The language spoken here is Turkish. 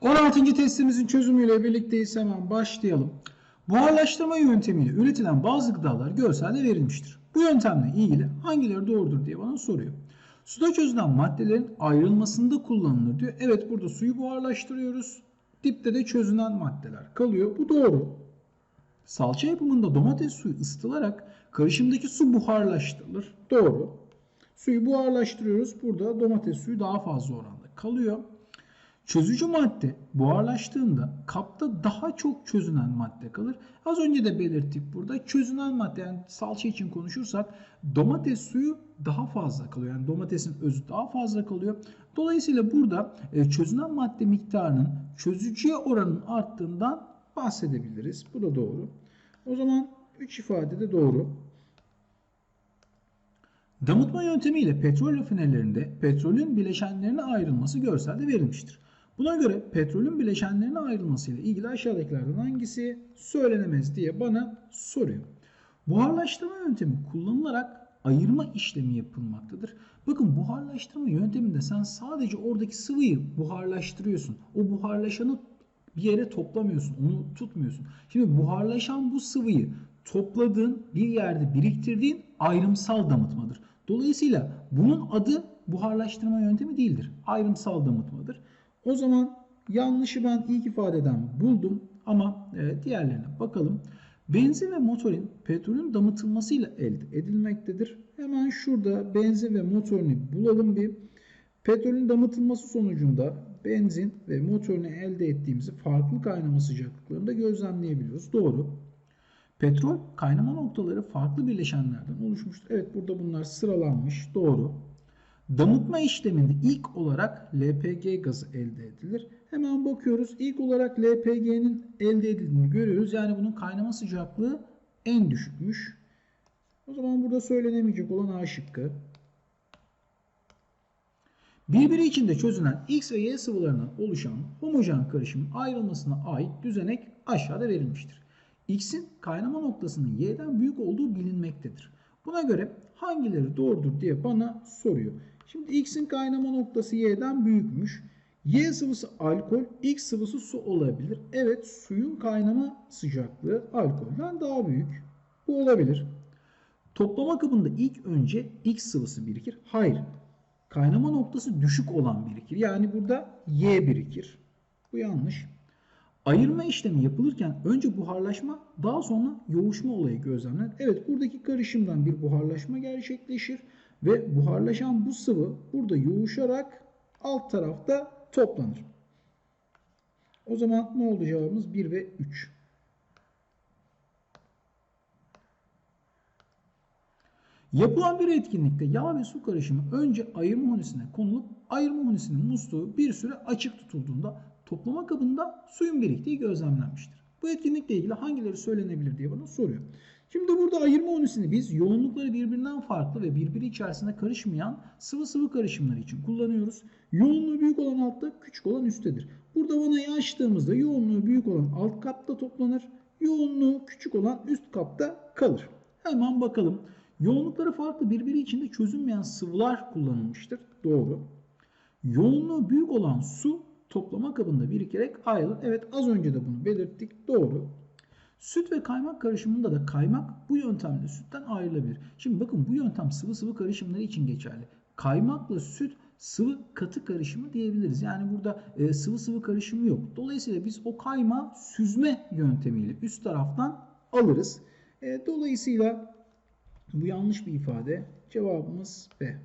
16. testimizin çözümüyle birlikteyiz. Hemen başlayalım. Buharlaştırma yöntemiyle üretilen bazı gıdalar görselde verilmiştir. Bu yöntemle ilgili hangileri doğrudur diye bana soruyor. Suda çözülen maddelerin ayrılmasında kullanılır diyor. Evet burada suyu buharlaştırıyoruz. Dipte de çözünen maddeler kalıyor. Bu doğru. Salça yapımında domates suyu ısıtılarak karışımdaki su buharlaştırılır. Doğru. Suyu buharlaştırıyoruz. Burada domates suyu daha fazla oranda kalıyor. Çözücü madde buharlaştığında kapta daha çok çözünen madde kalır. Az önce de belirttik burada çözünen madde yani salça için konuşursak domates suyu daha fazla kalıyor. Yani domatesin özü daha fazla kalıyor. Dolayısıyla burada e, çözünen madde miktarının çözücüye oranın arttığından bahsedebiliriz. Bu da doğru. O zaman 3 ifade de doğru. Damıtma yöntemiyle petrol rafinerlerinde petrolün bileşenlerine ayrılması görselde verilmiştir. Buna göre petrolün bileşenlerine ayrılması ile ilgili aşağıdakilerden hangisi söylenemez diye bana soruyor. Buharlaştırma yöntemi kullanılarak ayırma işlemi yapılmaktadır. Bakın buharlaştırma yönteminde sen sadece oradaki sıvıyı buharlaştırıyorsun. O buharlaşanı bir yere toplamıyorsun, onu tutmuyorsun. Şimdi buharlaşan bu sıvıyı topladığın, bir yerde biriktirdiğin ayrımsal damıtmadır. Dolayısıyla bunun adı buharlaştırma yöntemi değildir. Ayrımsal damıtmadır. O zaman yanlışı ben ilk ifadeden buldum ama e, diğerlerine bakalım. Benzin ve motorin petrolün damıtılmasıyla elde edilmektedir. Hemen şurada benzin ve motorini bulalım bir. Petrolün damıtılması sonucunda benzin ve motorini elde ettiğimizi farklı kaynama sıcaklıklarında gözlemleyebiliyoruz. Doğru. Petrol kaynama noktaları farklı bileşenlerden oluşmuştur. Evet burada bunlar sıralanmış. Doğru. Damıtma işleminde ilk olarak LPG gazı elde edilir. Hemen bakıyoruz. İlk olarak LPG'nin elde edildiğini görüyoruz. Yani bunun kaynama sıcaklığı en düşükmüş. O zaman burada söylenemeyecek olan A şıkkı. Birbiri içinde çözünen X ve Y sıvılarından oluşan homojen karışımın ayrılmasına ait düzenek aşağıda verilmiştir. X'in kaynama noktasının Y'den büyük olduğu bilinmektedir. Buna göre hangileri doğrudur diye bana soruyor. Şimdi X'in kaynama noktası Y'den büyükmüş. Y sıvısı alkol, X sıvısı su olabilir. Evet suyun kaynama sıcaklığı alkolden daha büyük. Bu olabilir. Toplama kabında ilk önce X sıvısı birikir. Hayır. Kaynama noktası düşük olan birikir. Yani burada Y birikir. Bu yanlış. Ayırma işlemi yapılırken önce buharlaşma daha sonra yoğuşma olayı gözlemlenir. Evet buradaki karışımdan bir buharlaşma gerçekleşir ve buharlaşan bu sıvı burada yoğuşarak alt tarafta toplanır. O zaman ne oldu cevabımız 1 ve 3. Yapılan bir etkinlikte yağ ve su karışımı önce ayırma hunisine konulup ayırma hunisinin musluğu bir süre açık tutulduğunda toplama kabında suyun biriktiği gözlemlenmiştir. Bu etkinlikle ilgili hangileri söylenebilir diye bana soruyor. Şimdi burada ayırma unisini biz yoğunlukları birbirinden farklı ve birbiri içerisinde karışmayan sıvı sıvı karışımları için kullanıyoruz. Yoğunluğu büyük olan altta, küçük olan üsttedir. Burada vanayı açtığımızda yoğunluğu büyük olan alt kapta toplanır. Yoğunluğu küçük olan üst kapta kalır. Hemen bakalım. Yoğunlukları farklı birbiri içinde çözünmeyen sıvılar kullanılmıştır. Doğru. Yoğunluğu büyük olan su toplama kabında birikerek ayrılır. Evet az önce de bunu belirttik. Doğru. Süt ve kaymak karışımında da kaymak bu yöntemle sütten ayrılabilir. Şimdi bakın bu yöntem sıvı sıvı karışımları için geçerli. Kaymakla süt sıvı katı karışımı diyebiliriz. Yani burada e, sıvı sıvı karışımı yok. Dolayısıyla biz o kayma süzme yöntemiyle üst taraftan alırız. E, dolayısıyla bu yanlış bir ifade. Cevabımız B.